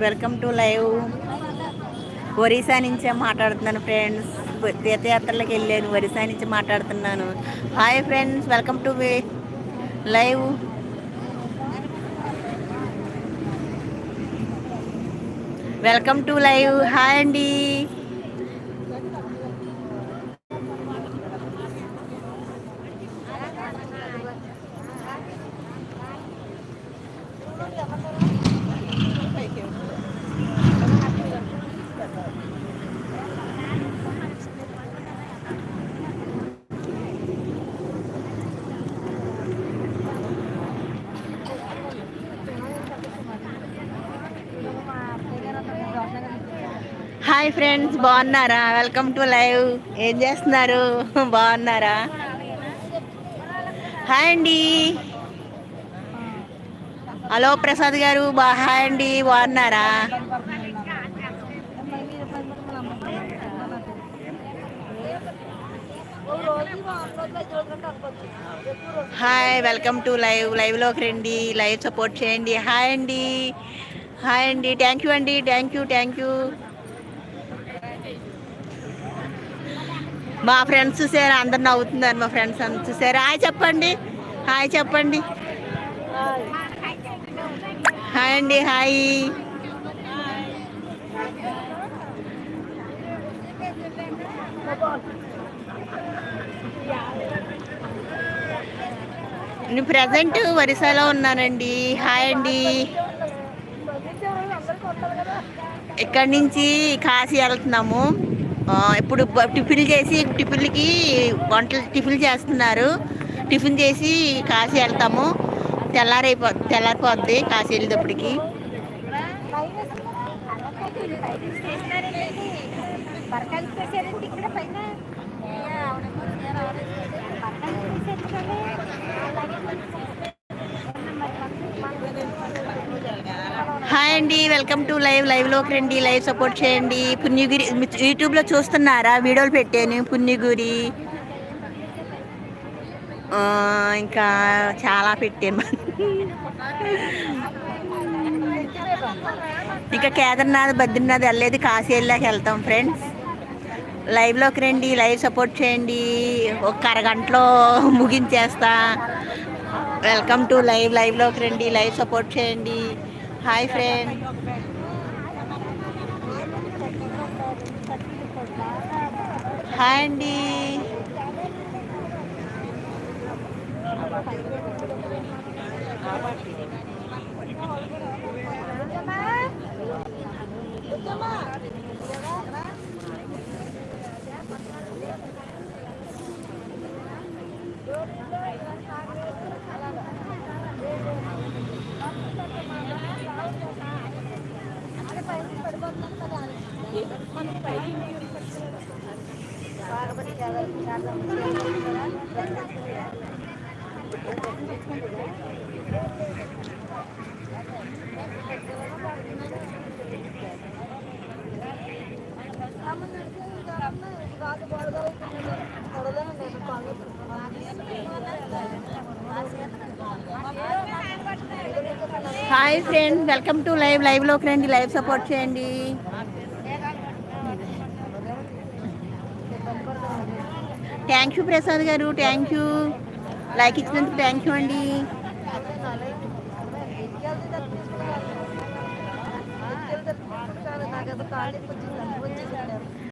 Welcome to live. Orissa నుంచే మాట్లాడుతున్నాను friends. తీర్థయాత్రలకు వెళ్ళాను ఒరిస్సా నుంచి మాట్లాడుతున్నాను. Hi friends welcome to live. Welcome to live. Hi అండి. హాయ్ ఫ్రెండ్స్ బాగున్నారా? Welcome to live. ఏం చేస్తున్నారు? బాగున్నారా? హాయ్ అండి. హలో ప్రసాద్ గారు బా హాయ్ అండి బాగున్నారా? Hi welcome to live. లైవ్లోకి రండి లైవ్ సపోర్ట్ చేయండి. హాయ్ అండి. హాయ్ అండి. థ్యాంక్ యూ అండి. థ్యాంక్ యూ థ్యాంక్ యూ మా ఫ్రెండ్స్ చూసారా అందరు నవ్వుతున్నారు మా ఫ్రెండ్స్ అందరు చూసారా హాయ్ చెప్పండి. హాయ్ చెప్పండి. హాయ్ అండి హాయ్. నేను ప్రజెంట్ వరిసాలో ఉన్నానండి. హాయ్ అండి. ఇక్కడి నుంచి కాశీ వెళ్తున్నాము? ఇప్పుడు టిఫిన్ చేసి టిఫిన్లకి వంటలు టిఫిన్ చేస్తున్నారు. టిఫిన్ చేసి కాశీ వెళ్తాము. తెల్లారైపో తెల్లారిపోద్ది కాశీ వెళ్ళేటప్పటికి. ఇక్కడ హాయ్ అండి వెల్కమ్ టు లైవ్ లైవ్లోకి రండి. లైవ్ సపోర్ట్ చేయండి. పుణ్యగిరి యూట్యూబ్లో చూస్తున్నారా? వీడియోలు పెట్టాను. పుణ్యగిరి. ఇంకా చాలా పెట్టాను. ఇంకా కేదార్నాథ్ బద్రీనాథ్ వెళ్ళేది కాశీ వెళ్ళాక వెళ్తాం ఫ్రెండ్స్ లైవ్లోకి రండి. లైవ్ సపోర్ట్ చేయండి. ఒక అరగంటలో ముగించేస్తా. వెల్కమ్ టు లైవ్ లైవ్లోకి రండి. లైవ్ సపోర్ట్ చేయండి. హాయ్ ఫ్రెండ్ హాయ్ అండి hi friend welcome to live. లైవ్లోకి రండి లైవ్ సపోర్ట్ చేయండి. Thank you Prasad garu thank you like ఇచ్చినందుకు థ్యాంక్ యూ అండి.